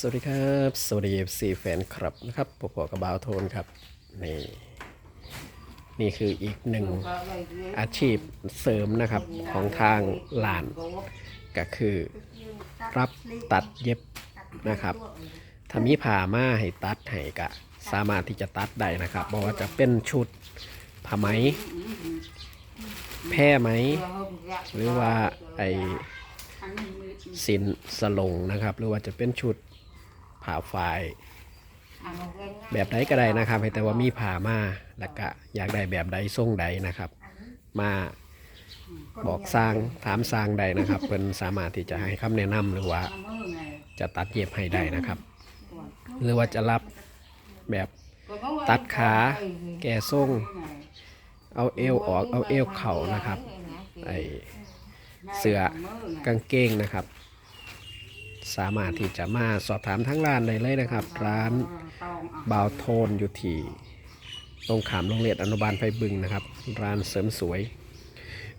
สวัสดีครับ สวัสดีเอฟซีแฟนครับนะครับปอปกระบาวโทนครับนี่นี่คืออีกหนึ่งอาชีพเสริมนะครับของทางหลาน ก็คือรับตัดเย็บนะครับถ้ามีผ่ามาให้ตัดให้กะสามารถที่จะตัดได้นะครับบอกว่าจะเป็นชุดผ้าไหม แพร่ไหม หรือว่าไอสินสลงนะครับ หรือว่าจะเป็นชุด ผ่าฝ่าย แบบใดก็ได้นะครับให้แต่ว่ามีผ่ามาแล้วก็อยากได้แบบใดทรงใดนะครับ มาบอกสร้างถามสร้างใดนะครับเพิ่นสามารถที่จะให้คำแนะนำหรือว่าจะตัดเย็บให้ได้นะครับ หรือว่าจะรับแบบตัดขาแก่ทรงเอาเอวออกเอาเอวเข่านะครับไอเสือกางเกงนะครับ สามารถที่จะมาสอบถามทั้งร้านได้เลยนะครับ ร้านบาวโทนอยู่ที่ตรงขามโรงเรียนอนุบาลไฟบึงนะครับ ร้านเสริมสวย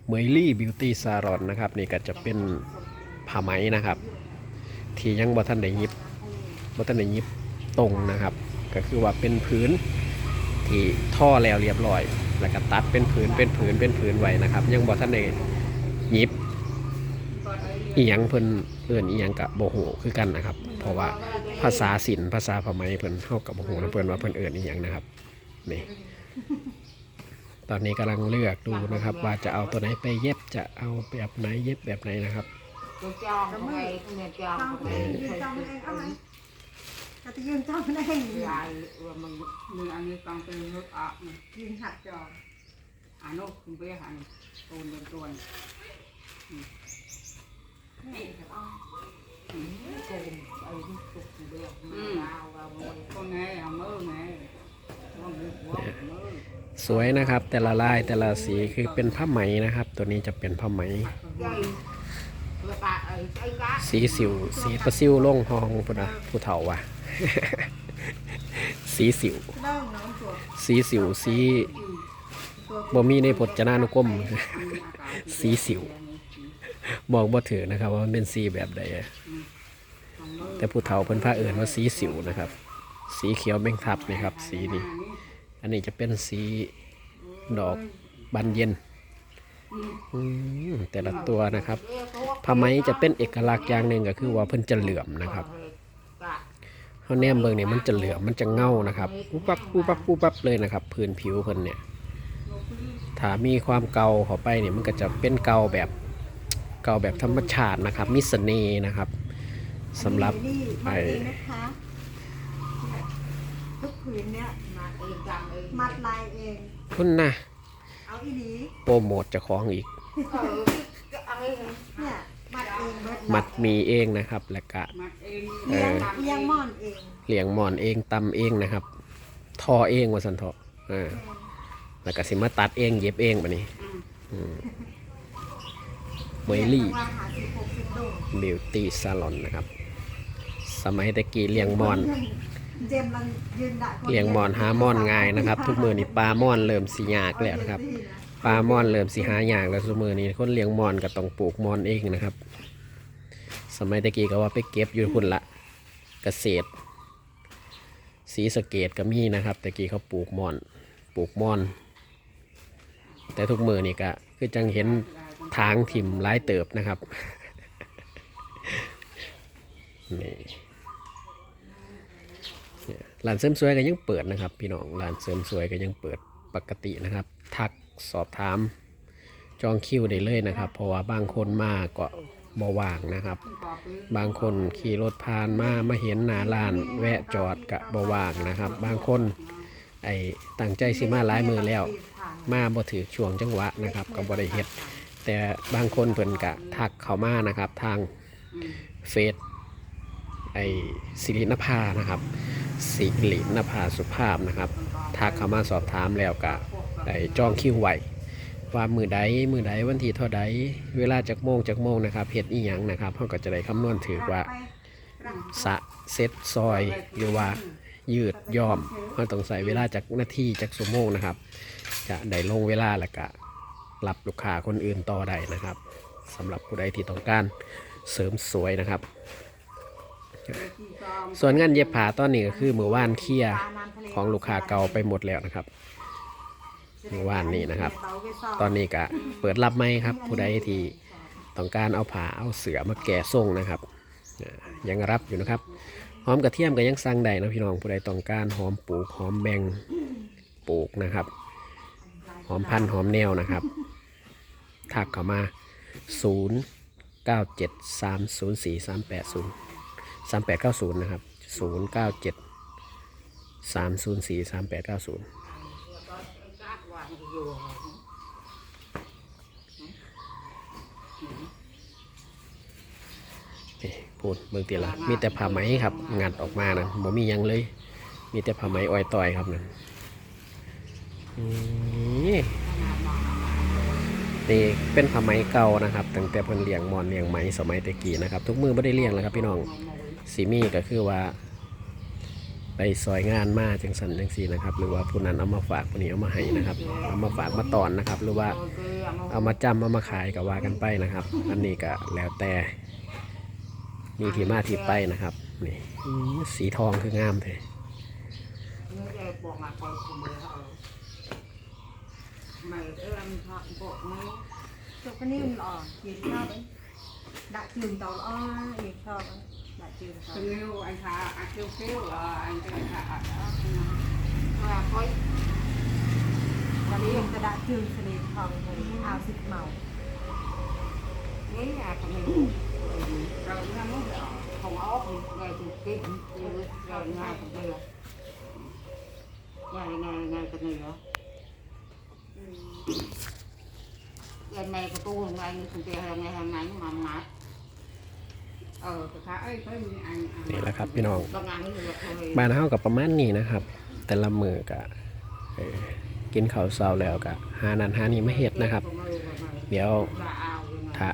เมยลี่บิวตี้ซารอนนะครับ นี่ก็จะเป็นผ้าไหมนะครับ ที่ยังบ่ทันได้ยิบบ่ทันได้ยิบตรงนะครับ ก็คือว่าเป็นพื้นที่ท่อแล้วเรียบร้อย แล้วก็ตัดเป็นผืนเป็นผืนเป็นผืนไว้นะครับ ยังบ่ทันได้ยิบ อีหยังเพิ่นเอื่นอีหยังกับโบโหคือกันนะครับ เพราะว่าภาษาศิลป์ภาษาพม่เพิ่นเข้ากับโบโหนะเพิ่นว่าเพิ่นเอื่นอีหยังนะครับนี่ตอนนี้กำลังเลือกดูนะครับ ว่าจะเอาตัวไหนไปเย็บจะเอาแบบไหนเย็บแบบไหนนะครับ Tôi cho cái này, cái này cho Trong cái cái này, ยืน phải จ้อง tự เองเอาไหม ấy. ก็จะยืนจ้องได้อย่างนี้ Lại rồi mình mình ăn đi con từ nước ọt này. ยืนหัดจอ À nó không biết hả này. Tuần lên tuần. Ừ. Ừ. Cùng ấy đi tục thì được. Mà vào vào ngồi con nghe hả mơ nghe. Con được quá mơ. สวยนะครับแต่ละลายแต่ละสีคือเป็นผ้าไหมนะครับ ตัวนี้จะเป็นผ้าไหม สีสิว สีประซิวล่งหองพุ่นะผู้เฒ่าว่ะ สีสิว สีสิวสีบ่มีในพจนานุกรมสีสิว บอกบ่ถือนะครับ ว่ามันเป็นสีแบบใดแต่ผู้เฒ่าเพิ่นพาเอื่นว่าสีสิวนะครับ สีเขียวแมงทับนี่ครับ สีนี้อันนี้จะเป็นสีดอกบานเย็นแต่ละตัวนะครับผ้าไหมจะเป็นเอกลักษณ์อย่างหนึ่งก็คือว่าเพิ่นจะเหลื่อมนะครับเขาแนมเบิ่งเนี่ยมันจะเหลื่อมมันจะเงานะครับปุ๊บปั๊บปุ๊บปั๊บปุ๊บปั๊บเลยนะครับพื้นผิวเพิ่นเนี่ยถ้ามีความเกาเข้าไปเนี่ยมันก็จะเป็นเกาแบบ กาแบบธรรมชาตินะครับ มิสเน่ห์นะครับสำหรับนี่ไอ้มัดเองนะคะทุกผืนเนี้ย Mà em cầm em. มัดลายเอง คุณนะเอาอีหลีโปรโมทเจะของอีก Ừ, cái ăn ấy. เนี่ยมัดเองเบิดมัดมีเองนะครับ แล้วก็ Mặt em. เลี้ยง cầm เลี้ยง em. ม่อนเองเหลียงหมอนเองตำเองนะครับ ทอเองว่าสันเถาะเออแล้วก็สิมาตัดเองเย็บเองแบบนี้ Ừ. เม ยลี่บิวตี้ซาลอนนะครับ สมัยตะกี้เลี้ยงมอนเลี้ยงมอนหามอนง่ายนะครับ ทุกมือนี่ปลามอนเริ่มสิยากแล้วนะครับปลามอนเริ่มสิหายากแล้วทุกมือนี้คนเลี้ยงมอนก็ต้องปลูกมอนเองนะครับ สมัยตะกี้ก็ว่าไปเก็บอยู่พุ่นละเกษตรสีสเกตก็มีนะครับตะกี้เขาปลูกมอน ปลูกมอน แต่ทุกมือนี่ก็คือจังเห็น ทางถิ่มหลายเติบนะครับนี่ร้านเสริมสวยก็ยังเปิดนะครับ พี่น้องร้านเสริมสวยก็ยังเปิดปกตินะครับ ทักสอบถาม จองคิวได้เลยนะครับ เพราะว่าบางคนมาก็บว่างนะครับ บางคนขี่รถผ่านมามาเห็นหน้าร้าน แวะจอดกะบว่างนะครับ บางคนไอ้ตั้งใจสิมาหลายมือแล้ว มาบ่ถือช่วงจังหวะนะครับก็บ่ได้เฮ็ด แต่บางคนเพิ่นกะทักเข้ามานะครับ ทางเฟซไอ้สิรินภานะครับสิรินภาสุภาพนะครับทักเข้ามาสอบถามแล้วกะไอ้จองคิวไว้ว่ามือใดมือใดวันที่เท่าใดเวลาจากโมงจากโมงนะครับเฮ็ดอีหยังนะครับเฮาก็จะได้คำนวณถือว่าสะเซ็ตซอยหรือว่ายืดย่อมมันต้องใส่เวลาจากนาทีจากชั่วโมงนะครับ จะได้ลงเวลาล้วก็ รับลูกค้าคนอื่นต่อได้นะครับสำหรับผู้ใดที่ต้องการเสริมสวยนะครับ ส่วนงานเย็บผ้าตอนนี้ก็คือมือว่านเคลียของลูกค้าเก่าไปหมดแล้วนะครับเมื่อวานนี้นะครับ ตอนนี้ก็เปิดรับไหมครับ ผู้ใดที่ต้องการเอาผ้าเอาเสือมาแก่ส่งนะครับยังรับอยู่นะครับหอมกระเทียมก็ยังสั่งได้นะพี่น้องผู้ใดต้องการหอมปลูกหอมแบงปลูกนะครับ หอมพันธุ์หอมแนวนะครับ ทักเข้ามา 0 9 7 3 0 4 3 8 0 3 8 9 0 นะครับ 0 9 7 3 0 4 3 8 9 0นี่พูดเบิ่งตีละมีแต่ผ้าไหมครับงัดออกมานะบ่มียังเลย มีแต่ผ้าไหมอ้อยต่อยครับนั่น นี่เป็นผ้าไหมเก่านะครับตั้งแต่เพิ่นเลี้ยงมอนเลี้ยงไหมสมัยตะกี้นะครับ ทุกมือไม่ได้เลี้ยงแล้วครับพี่น้องสีมีก็คือว่าไปซอยงานมาจังสันจังสีนะครับ หรือว่าผู้นั้นเอามาฝากผู้นี้เอามาให้นะครับ เอามาฝากมาตอนนะครับ หรือว่าเอามาจำเอามาขายก็ว่ากันไปนะครับ อันนี้ก็แล้วแต่มีที่มาที่ไปนะครับนี่สีทองคืองามเลย Chụp cái niêm lò, nhìn sao đấy Đã trường tàu lo, nhìn sao đấy Đã trường tàu คือนิ้วอันขาอันเขี้ยวๆอันเป็นขาอันว่าค่อย Và đi ta đã trường sẽ đến phòng rồi áo xịt màu นี่อยากทำให้เราเนี่ยมันของออก แต่ถ้าไอ้เขามีอันนี่แหละครับพี่น้องบางงานนี่เราเคยบ้านเฮากับประมาณนี้นะครับ แต่ละมือก็เอ่อกินข้าวเช้าแล้วก็หานั้นหานี้มาเฮ็ดนะครับ เดี๋ยวถ้า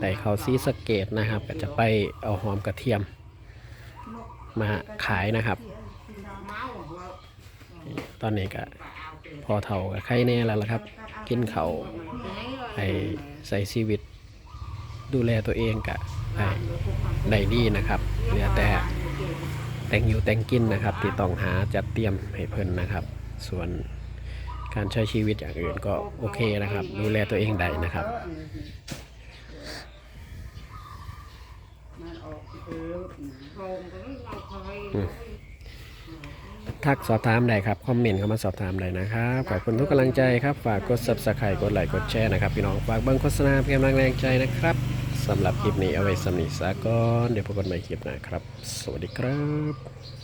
ได้เข้าซีสะเกตนะครับ ก็จะไปเอาหอมกระเทียม มาขายนะครับ ตอนนี้ก็ พอเท่ากับใครแน่แล้วล่ะครับ กินเขาให้ใส่ชีวิต ดูแลตัวเองกะได้ได้ดีนะครับเหลือแต่แต่งอยู่แต่งกินนะครับ ที่ต้องหาจัดเตรียมให้เพิ่นนะครับ ส่วนการใช้ชีวิตอย่างอื่นก็โอเคนะครับ ดูแลตัวเองได้นะครับ ทักสอบถามได้ครับ คอมเมนต์เข้ามาสอบถามได้นะครับ ขอบคุณทุกกำลังใจครับ ฝากกด subscribe กดไลค์ กดแชร์นะครับ พี่น้อง ฝากเบิ้งโฆษณาเพื่อเป็นกำลังแรงใจนะครับสำหรับคลิปนี้เอาไว้สำนีสากอนเดี๋ยวพบกันใหม่คลิปหน้าครับ สวัสดีครับ